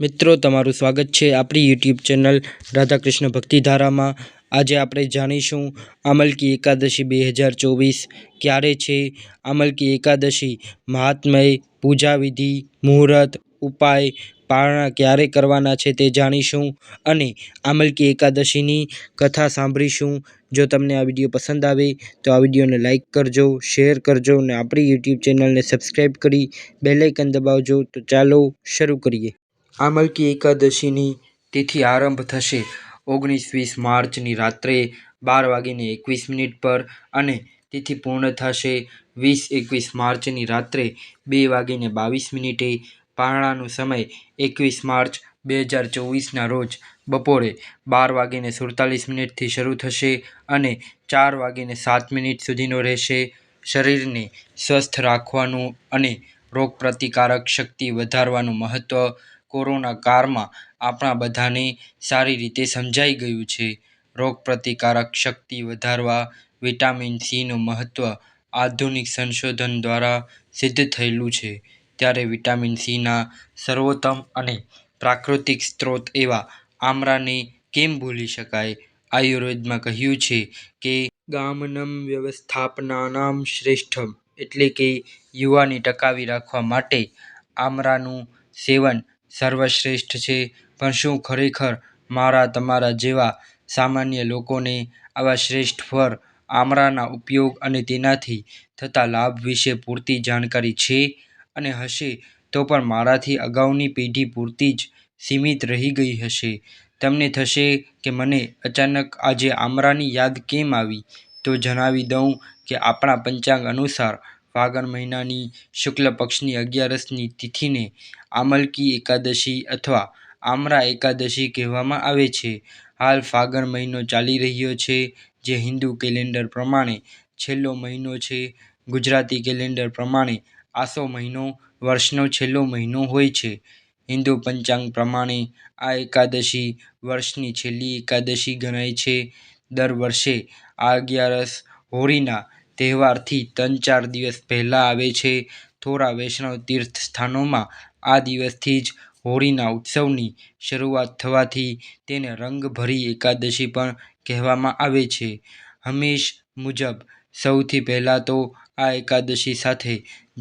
મિત્રો, તમારું સ્વાગત છે આપણી યુટ્યુબ ચેનલ રાધાકૃષ્ણ ભક્તિધારામાં. આજે આપણે જાણીશું અમલકી એકાદશી બે હજાર ચોવીસ ક્યારે છે? અમલકી એકાદશી મહાત્મય પૂજા વિધિ, મુહૂર્ત, ઉપાય, પારણા ક્યારે કરવાના છે તે જાણીશું અને આમલકી એકાદશીની કથા સાંભળીશું. જો તમને આ વીડિયો પસંદ આવે તો આ વિડીયોને લાઇક કરજો, શેર કરજો અને આપણી યુટ્યુબ ચેનલને સબસ્ક્રાઈબ કરી બેલાઇકન દબાવજો. તો ચાલો શરૂ કરીએ. આમલકી એકાદશીની તિથિ આરંભ થશે. ઓગણીસ વીસ માર્ચની રાત્રે બાર વાગીને એકવીસ મિનિટ પર અને તિથિ પૂર્ણ થશે. વીસ એકવીસ માર્ચની રાત્રે બે વાગીને બાવીસ મિનિટે પારણાનો સમય એકવીસ માર્ચ બે હજાર ચોવીસના રોજ બપોરે બાર વાગીને સુડતાલીસ મિનિટથી શરૂ થશે અને ચાર વાગીને સાત મિનિટ સુધીનો રહેશે. શરીરને સ્વસ્થ રાખવાનું અને રોગપ્રતિકારક શક્તિ વધારવાનું મહત્ત્વ કોરોના કાળમાં આપણા બધાને સારી રીતે સમજાઈ ગયું છે. રોગપ્રતિકારક શક્તિ વધારવા, વિટામિન સીનું મહત્ત્વ આધુનિક સંશોધન દ્વારા સિદ્ધ થયેલું છે. ત્યારે વિટામિન સીના સર્વોત્તમ અને પ્રાકૃતિક સ્ત્રોત એવા આમળાને કેમ ભૂલી શકાય? આયુર્વેદમાં કહ્યું છે કે ગામનમ વ્યવસ્થાપનાનામ શ્રેષ્ઠમ એટલે કે યુવાની ટકાવી રાખવા માટે આમળાનું સેવન સર્વશ્રેષ્ઠ છે. પણ શું ખરેખર મારા તમારા જેવા સામાન્ય લોકોને આવા શ્રેષ્ઠ ફળ, આમળાના ઉપયોગ અને તેનાથી થતા લાભ વિશે પૂરતી જાણકારી છે? અને હશે તો પણ મારાથી અગાઉની પેઢી પૂરતી જ સીમિત રહી ગઈ હશે. તમને થશે કે મને અચાનક આજે આમળાની યાદ કેમ આવી? તો જણાવી દઉં કે આપણા પંચાંગ અનુસાર ફાગણ મહિનાની શુક્લ પક્ષની અગિયારસની તિથિને આમલકી એકાદશી અથવા આમરા એકાદશી કહેવામાં આવે છે. હાલ ફાગણ મહિનો ચાલી રહ્યો છે, જે હિન્દુ કેલેન્ડર પ્રમાણે છેલ્લો મહિનો છે. ગુજરાતી કેલેન્ડર પ્રમાણે આસો મહિનો, વર્ષનો છેલ્લો મહિનો હોય છે. હિન્દુ પંચાંગ પ્રમાણે આ એકાદશી વર્ષની છેલ્લી એકાદશી ગણાય છે. દર વર્ષે આ અગિયારસ હોળીના તહેવારથી ત્રણ ચાર દિવસ પહેલાં આવે છે. થોડા વૈષ્ણવ તીર્થ સ્થાનોમાં આ દિવસથી જ હોળીના ઉત્સવની શરૂઆત થવાથી તેને રંગભરી એકાદશી પણ કહેવામાં આવે છે. હંમેશ મુજબ સૌથી પહેલાં તો આ એકાદશી સાથે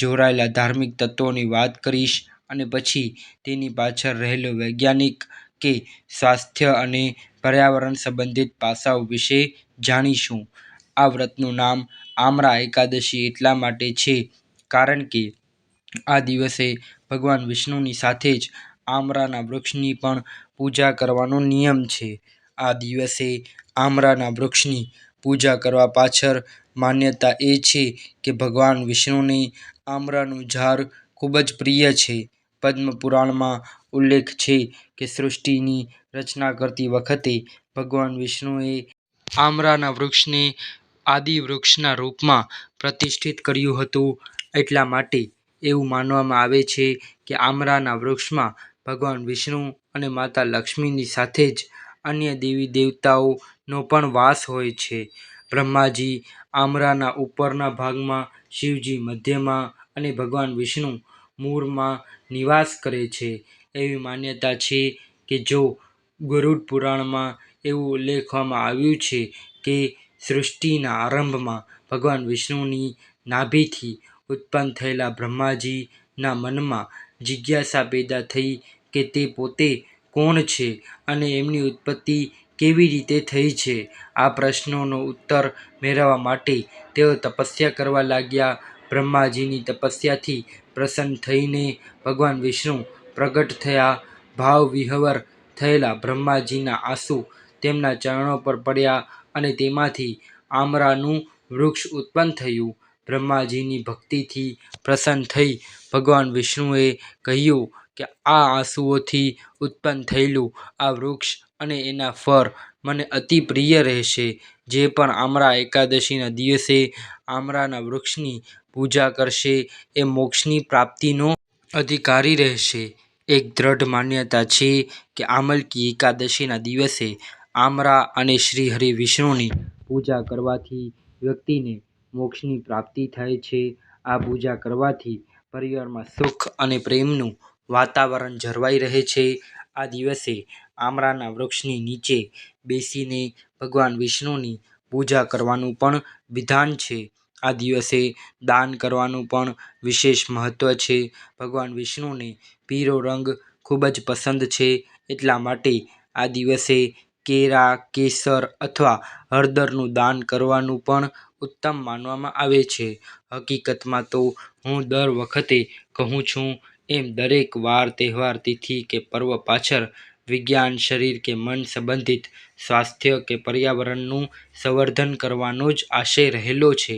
જોડાયેલા ધાર્મિક તત્વોની વાત કરીશ અને પછી તેની પાછળ રહેલો વૈજ્ઞાનિક કે સ્વાસ્થ્ય અને પર્યાવરણ સંબંધિત પાસાઓ વિશે જાણીશું. આ વ્રતનું નામ આમળા એકાદશી એટલા માટે છે, કારણ કે આ દિવસે ભગવાન વિષ્ણુની સાથે જ આમળાના વૃક્ષની પણ પૂજા કરવાનો નિયમ છે. આ દિવસે આમળાના વૃક્ષની પૂજા કરવા પાછળ માન્યતા એ છે કે ભગવાન વિષ્ણુને આમળાનું ઝાડ ખૂબ જ પ્રિય છે. પદ્મ પુરાણમાં ઉલ્લેખ છે કે સૃષ્ટિની રચના કરતી વખતે ભગવાન વિષ્ણુએ આમળાના વૃક્ષને આદિ વૃક્ષના રૂપમાં પ્રતિષ્ઠિત કર્યું હતું. એટલા માટે એવું માનવામાં આવે છે કે આમરાના વૃક્ષમાં ભગવાન વિષ્ણુ અને માતા લક્ષ્મીની સાથે જ અન્ય દેવી દેવતાઓનો પણ વાસ હોય છે. બ્રહ્માજી આમળાના ઉપરના ભાગમાં શિવજી મધ્યમાં અને ભગવાન વિષ્ણુ મૂળમાં નિવાસ કરે છે. એવી માન્યતા છે કે જો ગરુડ પુરાણમાં એવું ઉલ્લેખવામાં આવ્યું છે કે સૃષ્ટિના આરંભમાં ભગવાન વિષ્ણુની નાભીથી ઉત્પન્ન થયેલા બ્રહ્માજીના મનમાં જિજ્ઞાસા પેદા થઈ કે તે પોતે કોણ છે અને એમની ઉત્પત્તિ કેવી રીતે થઈ છે? આ પ્રશ્નોનો ઉત્તર મેળવવા માટે તેઓ તપસ્યા કરવા લાગ્યા. બ્રહ્માજીની તપસ્યાથી પ્રસન્ન થઈને ભગવાન વિષ્ણુ પ્રગટ થયા. ભાવ વિહવર થયેલા બ્રહ્માજીના આંસુ તેમના ચરણો પર પડ્યા. અને તેમાંથી આમળાનું વૃક્ષ ઉત્પન્ન થયું. બ્રહ્માજીની ભક્તિથી પ્રસન્ન થઈ ભગવાન વિષ્ણુએ કહ્યું કે આ આંસુઓથી ઉત્પન્ન થયેલું આ વૃક્ષ અને એના ફળ મને અતિ પ્રિય રહેશે. જે પણ આમળા એકાદશીના દિવસે આમળાના વૃક્ષની પૂજા કરશે એ મોક્ષની પ્રાપ્તિનો અધિકારી રહેશે. એક દ્રઢ માન્યતા છે કે આમલકી એકાદશીના દિવસે આમળા અને શ્રી હરિ વિષ્ણુની પૂજા કરવાથી વ્યક્તિને મોક્ષની પ્રાપ્તિ થાય છે. આ પૂજા કરવાથી પરિવારમાં સુખ અને પ્રેમનું વાતાવરણ જળવાઈ રહે છે. આ દિવસે આમળાના વૃક્ષની નીચે બેસીને ભગવાન વિષ્ણુની પૂજા કરવાનું પણ વિધાન છે. આ દિવસે દાન કરવાનું પણ વિશેષ મહત્ત્વ છે. ભગવાન વિષ્ણુને પીળો રંગ ખૂબ જ પસંદ છે. એટલા માટે આ દિવસે કેળા કેસર અથવા હળદરનું દાન કરવાનું પણ ઉત્તમ માનવામાં આવે છે. હકીકતમાં તો હું દર વખતે કહું છું એમ દરેક વાર, તહેવાર, તિથિ કે પર્વ પાછળ વિજ્ઞાન, શરીર કે મન સંબંધિત સ્વાસ્થ્ય કે પર્યાવરણનું સંવર્ધન કરવાનો જ આશય રહેલો છે.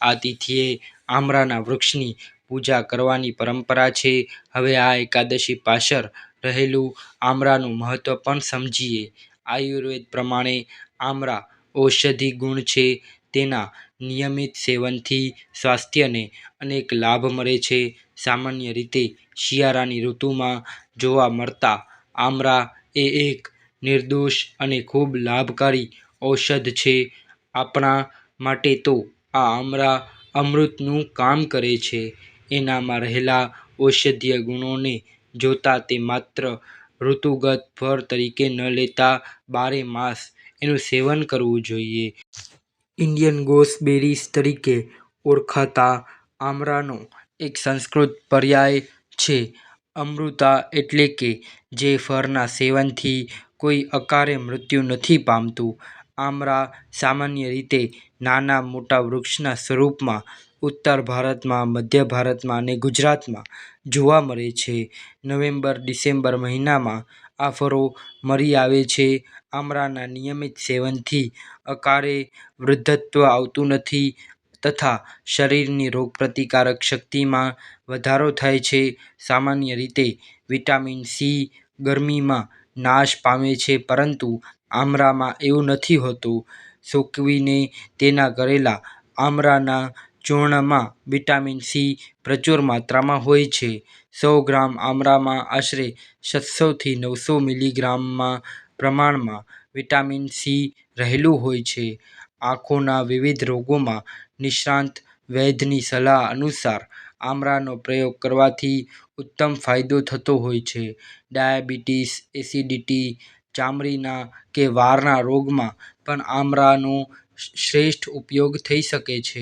આ તિથિએ આમળાના વૃક્ષની પૂજા કરવાની પરંપરા છે. હવે આ એકાદશી પાછળ રહેલું આમળાનું મહત્ત્વ પણ સમજીએ. આયુર્વેદ પ્રમાણે આમળા ઔષધિ ગુણ છે. તેના નિયમિત સેવનથી સ્વાસ્થ્યને અનેક લાભ મળે છે. સામાન્ય રીતે શિયાળાની ઋતુમાં જોવા મળતા આમળા એ એક નિર્દોષ અને ખૂબ લાભકારી ઔષધ છે. આપણા માટે તો આ આમળા અમૃતનું કામ કરે છે. એનામાં રહેલા ઔષધીય ગુણોને જોતા તે માત્ર ઋતુગત ફળ તરીકે ન લેતા બારે માસ એનું સેવન કરવું જોઈએ. ઇન્ડિયન ગોસબેરીઝ તરીકે ઓળખાતા આમળાનો એક સંસ્કૃત પર્યાય છે. અમૃતા એટલે કે જે ફળના સેવનથી કોઈ અકાળે મૃત્યુ નથી પામતું. આમળા સામાન્ય રીતે નાના મોટા વૃક્ષના સ્વરૂપમાં ઉત્તર ભારતમાં, મધ્ય ભારતમાં અને ગુજરાતમાં જોવા મળે છે. નવેમ્બર, ડિસેમ્બર મહિનામાં આ ફળો મળી આવે છે. આમળાના નિયમિત સેવનથી અકાળે વૃદ્ધત્વ આવતું નથી તથા શરીરની રોગપ્રતિકારક શક્તિમાં વધારો થાય છે. સામાન્ય રીતે વિટામિન સી ગરમીમાં નાશ પામે છે, પરંતુ આમળામાં એવું નથી હોતું. સૂકવીને તેના કરેલા આમળાના ચૂર્ણમાં વિટામિન સી પ્રચુર માત્રામાં હોય છે. સો ગ્રામ આમળામાં આશરે સાતસોથી નવસો મિલીગ્રામમાં પ્રમાણમાં વિટામિન સી રહેલું હોય છે. આંખોના વિવિધ રોગોમાં નિષ્ણાંત વૈદ્યની સલાહ અનુસાર આમળાનો પ્રયોગ કરવાથી ઉત્તમ ફાયદો થતો હોય છે. ડાયાબિટીસ, એસિડિટી ચામડીના કે વાળના રોગમાં પણ આમળાનો શ્રેષ્ઠ ઉપયોગ થઈ શકે છે.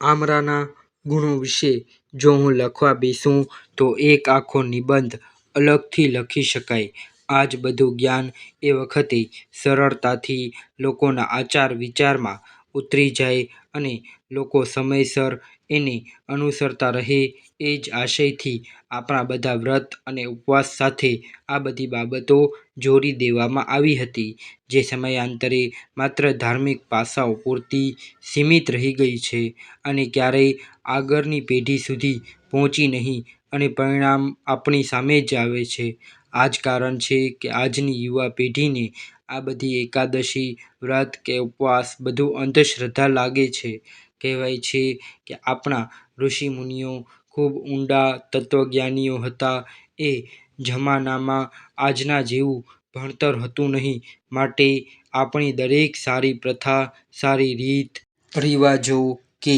આમળાના ગુણો વિશે જો હું લખવા બેસું, તો એક આખો નિબંધ અલગથી લખી શકાય. આ જ બધું જ્ઞાન એ વખતે સરળતાથી લોકોના આચાર વિચારમાં ઉતરી જાય અને લોકો સમયસર એને અનુસરતા રહે એ જ આશયથી આપણા બધા વ્રત અને ઉપવાસ સાથે આ બધી બાબતો જોડી દેવામાં આવી હતી, જે સમયાંતરે માત્ર ધાર્મિક પાસાઓ પૂરતી સીમિત રહી ગઈ છે અને ક્યારેય આગળની પેઢી સુધી પહોંચી નહીં અને પરિણામ આપણી સામે જ આવે છે. આ જ કારણ છે કે આજની યુવા પેઢીને આ બધી એકાદશી, વ્રત કે ઉપવાસ બધું અંધશ્રદ્ધા લાગે છે. કહેવાય છે કે આપણા ઋષિ મુનિઓ ખૂબ ઊંડા તત્વજ્ઞાનીઓ હતા. એ જમાનામાં આજના જેવું ભણતર હતું નહીં. માટે આપણી દરેક સારી પ્રથા, સારી રીત, રિવાજો કે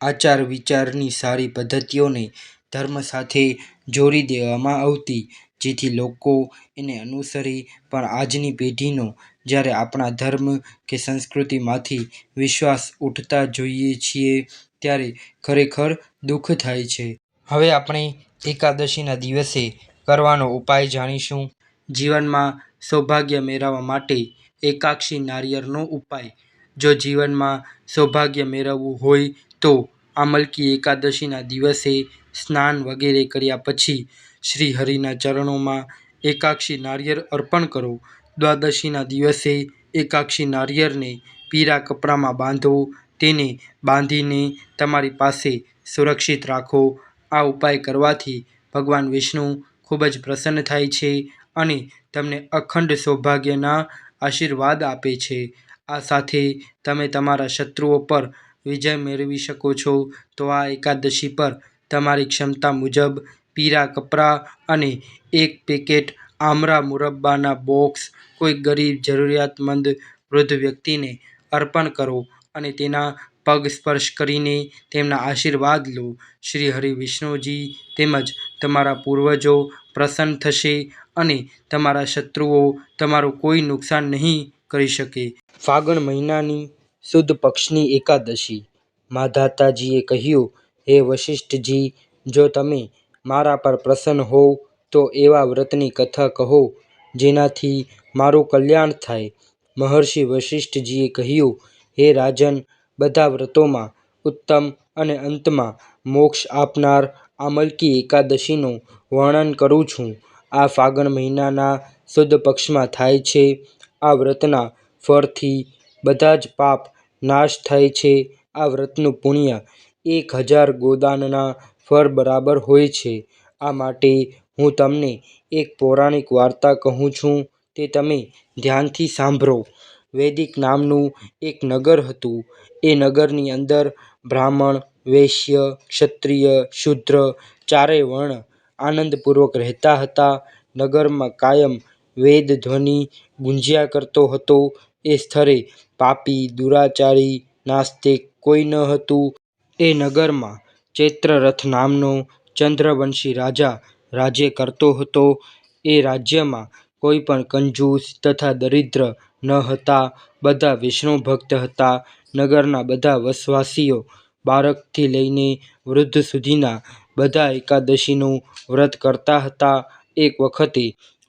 આચાર વિચારની સારી પદ્ધતિઓને ધર્મ સાથે જોડી દેવામાં આવતી જેથી લોકો એને અનુસરી પણ આજની પેઢીનો, જ્યારે આપણા ધર્મ કે સંસ્કૃતિમાંથી વિશ્વાસ ઉઠતા જોઈએ છીએ, ત્યારે ખરેખર દુઃખ થાય છે. હવે આપણે એકાદશીના દિવસે કરવાનો ઉપાય જાણીશું. જીવનમાં સૌભાગ્ય મેળવવા માટે એકાક્ષી નારિયેળનો ઉપાય. જો જીવનમાં સૌભાગ્ય મેળવવું હોય તો આમલકી એકાદશીના દિવસે સ્નાન વગેરે કર્યા પછી શ્રી હરિના ચરણોમાં એકાક્ષી નારિયેળ અર્પણ કરો. દ્વાદશીના દિવસે એકાક્ષી નારિયેળને પીળા કપડામાં બાંધો. તેને બાંધીને તમારી પાસે સુરક્ષિત રાખો. આ ઉપાય કરવાથી ભગવાન વિષ્ણુ ખૂબ જ પ્રસન્ન થાય છે અને તમને અખંડ સૌભાગ્યના આશીર્વાદ આપે છે. આ સાથે તમે તમારા શત્રુઓ પર વિજય મેળવી શકો છો. તો આ એકાદશી પર તમારી ક્ષમતા મુજબ પીળા કપડાં અને એક પેકેટ આમરા મુરબ્બાના બોક્સ કોઈ ગરીબ જરૂરિયાતમંદ વૃદ્ધ વ્યક્તિને અર્પણ કરો અને તેના પગ સ્પર્શ કરીને તેમના આશીર્વાદ લો. શ્રી હરિ વિષ્ણુજી તેમજ તમારા પૂર્વજો પ્રસન્ન થશે અને તમારા શત્રુઓ તમારું કોઈ નુકસાન નહીં કરી શકે. ફાગણ મહિનાની સુદ પક્ષની એકાદશી. માધાતાજીએ કહ્યું, હે વશિષ્ઠજી, જો તમે મારા પર પ્રસન્ન હોવ તો એવા વ્રતની કથા કહો, જેનાથી મારું કલ્યાણ થાય. મહર્ષિ વશિષ્ઠજીએ કહ્યું, હે રાજન, બધા વ્રતોમાં ઉત્તમ અને અંતમાં મોક્ષ આપનાર આમલકી એકાદશીનું વર્ણન કરું છું. આ ફાગણ મહિનાના સુદ પક્ષમાં થાય છે. આ વ્રતના ફળથી બધા જ પાપ નાશ થાય છે. આ વ્રતનું પુણ્ય એક હજાર ગોદાનના ફળ બરાબર હોય છે. આ માટે હું તમને એક પૌરાણિક વાર્તા કહું છું. તે તમે ધ્યાનથી સાંભળો. વૈદિક નામનું એક નગર હતું. એ નગરની અંદર બ્રાહ્મણ, વૈશ્ય, ક્ષત્રિય, શૂદ્ર ચારેય વર્ણ આનંદપૂર્વક રહેતા હતા. નગરમાં કાયમ વેદ ધ્વનિ ગુંજ્યા કરતો હતો. એ સ્થળે પાપી, દુરાચારી, નાસ્તિક કોઈ ન હતું. એ નગરમાં ચૈત્રરથ નામનો ચંદ્રવંશી રાજા રાજ્ય કરતો હતો. એ રાજ્યમાં કોઈ પણ કંજૂસ તથા દરિદ્ર ન હતા. બધા વિષ્ણુ ભક્ત હતા. નગરના બધા વસવાસીઓ બાળકથી લઈને વૃદ્ધ સુધીના બધા એકાદશીનું વ્રત કરતા હતા. એક વખતે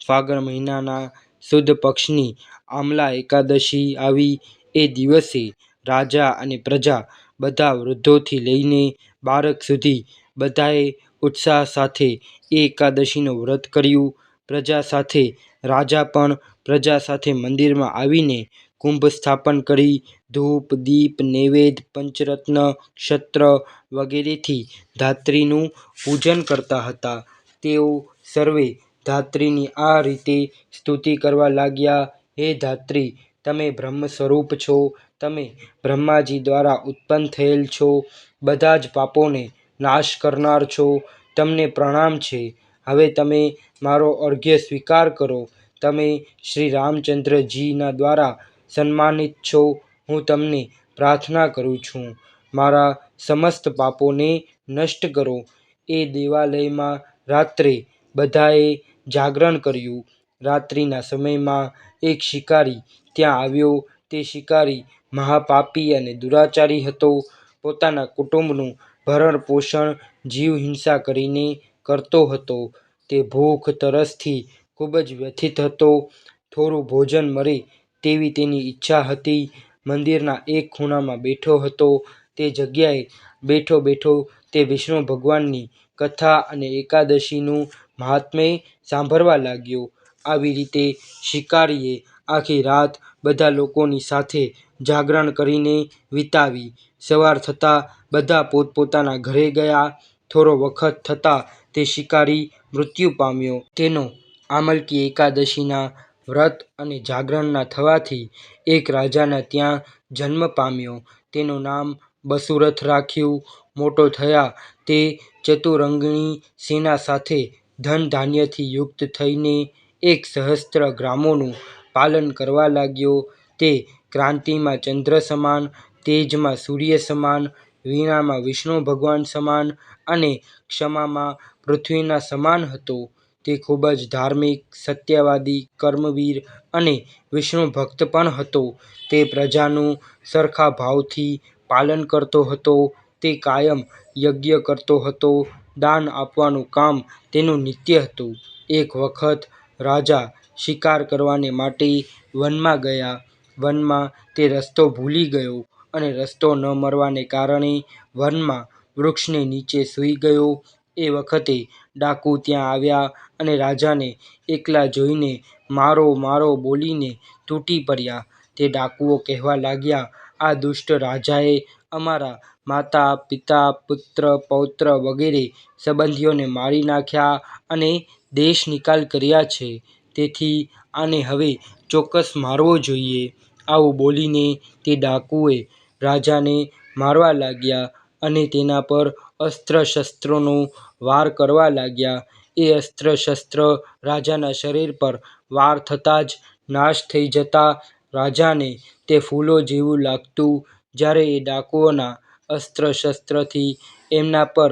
ફાગણ મહિનાના સુદ પક્ષની આમલા એકાદશી આવી. એ દિવસે રાજા અને પ્રજા બધા વૃદ્ધોથી લઈને બાળક સુધી બધાએ ઉત્સાહ સાથે એ એકાદશીનું વ્રત કર્યું. પ્રજા સાથે, રાજા પણ પ્રજા સાથે મંદિરમાં આવીને કુંભ સ્થાપન કરી. ધૂપ, દીપ, નૈવેદ્ય, પંચરત્ન, ક્ષત્ર વગેરેથી ધાત્રીનું પૂજન કરતા હતા. તેઓ સર્વે ધાત્રીની આ રીતે સ્તુતિ કરવા લાગ્યા, હે ધાત્રી, તમે બ્રહ્મ સ્વરૂપ છો. તમે બ્રહ્માજી દ્વારા ઉત્પન્ન થયેલ છો. બધા જ પાપોને નાશ કરનાર છો. તમને પ્રણામ છે. હવે તમે મારો અર્ઘ્ય સ્વીકાર કરો. તમે શ્રી રામચંદ્રજીના દ્વારા સન્માનિત છો. હું તમને પ્રાર્થના કરું છું. મારા સમસ્ત પાપોને નષ્ટ કરો. એ દેવાલયમાં રાત્રે બધાએ જાગરણ કર્યું. રાત્રિના સમયમાં એક શિકારી ત્યાં આવ્યો. તે શિકારી મહાપાપી અને દુરાચારી હતો. પોતાના કુટુંબનું ભરણપોષણ જીવહિંસા કરીને કરતો હતો. તે ભૂખ, તરસથી ખૂબ જ વ્યથિત હતો. થોડું ભોજન મળે તેવી તેની ઈચ્છા હતી. મંદિરના એક ખૂણામાં બેઠો હતો. તે જગ્યાએ બેઠો બેઠો તે વિષ્ણુ ભગવાનની કથા અને એકાદશીનું મહાત્મ્ય સાંભળવા લાગ્યો. આવી રીતે શિકારીએ આખી રાત બધા લોકોની સાથે જાગરણ કરીને વિતાવી. સવાર થતાં બધા પોતપોતાના ઘરે ગયા. થોડો વખત થતાં તે શિકારી મૃત્યુ પામ્યો. તેનો આમલકી એકાદશીના વ્રત અને જાગરણના થવાથી એક રાજાના ત્યાં જન્મ પામ્યો. તેનું નામ બસુરથ રાખ્યું. મોટો થયા તે ચતુરંગણી સેના સાથે ધન ધાન્યથી યુક્ત થઈને એક સહસ્ત્ર ગ્રામોનું પાલન કરવા લાગ્યો. તે ક્રાંતિમાં ચંદ્ર સમાન, તેજમાં સૂર્ય સમાન, વીણામાં વિષ્ણુ ભગવાન સમાન અને ક્ષમામાં પૃથ્વીના સમાન હતો. તે ખૂબ જ ધાર્મિક, સત્યવાદી, કર્મવીર અને વિષ્ણુ ભક્ત પણ હતો. તે પ્રજાનું સરખા ભાવથી પાલન કરતો હતો. તે કાયમ યજ્ઞ કરતો હતો. દાન આપવાનું કામ તેનું નિત્ય હતું. એક વખત રાજા શિકાર કરવાને માટે વનમાં ગયા. વનમાં તે રસ્તો ભૂલી ગયો અને રસ્તો ન મળવાને કારણે વનમાં વૃક્ષને નીચે સૂઈ ગયો. એ વખતે ડાકુ ત્યાં આવ્યા અને રાજાને એકલા જોઈને મારો મારો બોલીને તૂટી પડ્યા. તે ડાકુઓ કહેવા લાગ્યા, આ દુષ્ટ રાજાએ અમારા માતા, પિતા, પુત્ર, પૌત્ર વગેરે સંબંધીઓને મારી નાખ્યા અને દેશ નિકાલ કર્યા છે. તેથી આને હવે ચોક્કસ મારવો જોઈએ. આવું બોલીને તે ડાકુએ રાજાને મારવા લાગ્યા અને તેના પર અસ્ત્ર શસ્ત્રોનો વાર કરવા લાગ્યા. એ અસ્ત્ર શસ્ત્ર રાજાના શરીર પર વાર થતાં જ નાશ થઈ જતાં રાજાને તે ફૂલો જેવું લાગતું જ્યારે એ ડાકુઓના અસ્ત્ર શસ્ત્રથી એમના પર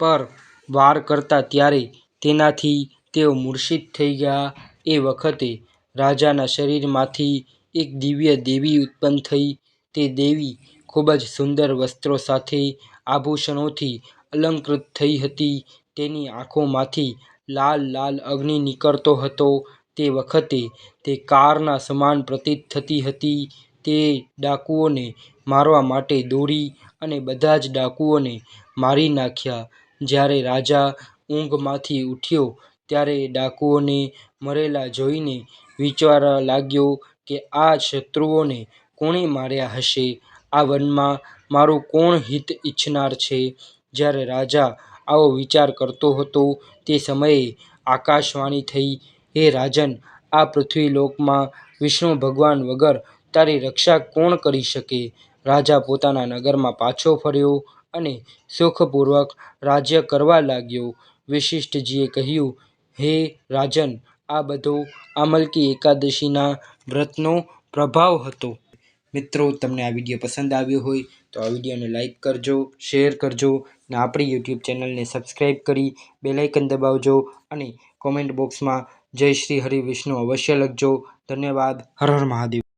પર વાર કરતા ત્યારે તેનાથી તેઓ મૂર્છિત થઈ ગયા. એ વખતે રાજાના શરીરમાંથી એક દિવ્ય દેવી ઉત્પન્ન થઈ. તે દેવી ખૂબ જ સુંદર વસ્ત્રો સાથે આભૂષણોથી અલંકૃત થઈ હતી. તેની આંખોમાંથી લાલ લાલ અગ્નિ નીકળતો હતો. તે વખતે તે કારના સમાન પ્રતીત થતી હતી. તે ડાકુઓને મારવા માટે દોરી અને બધા જ ડાકુઓને મારી નાખ્યા. જ્યારે રાજા ઊંઘમાંથી ઉઠ્યો, ત્યારે ડાકુઓને મરેલા જોઈને વિચારવા લાગ્યો કે આ શત્રુઓને કોણે માર્યા હશે? આ વનમાં મારું કોણ હિત ઈચ્છનાર છે? જ્યારે રાજા આવો વિચાર કરતો હતો, તે સમયે આકાશવાણી થઈ, હે રાજન, આ પૃથ્વીલોકમાં વિષ્ણુ ભગવાન વગર તારી રક્ષા કોણ કરી શકે રાજા પોતાના નગરમાં પાછો ફર્યો અને સુખપૂર્વક રાજ્ય કરવા લાગ્યો. વિશિષ્ટજીએ કહ્યું, હે રાજન આ બધો આમલકી એકાદશીના વ્રતનો પ્રભાવ હતો. મિત્રો, તમને આ વીડિયો પસંદ આવ્યો હોય તો આ વિડીયોને લાઈક કરજો, શેર કરજો અને આપણી યુટ્યુબ ચેનલને સબસ્ક્રાઈબ કરી બેલાઇકન દબાવજો અને કોમેન્ટ બોક્સમાં જય શ્રી હરિ વિષ્ણુ અવશ્ય લખજો. ધન્યવાદ. હર હર મહાદેવ.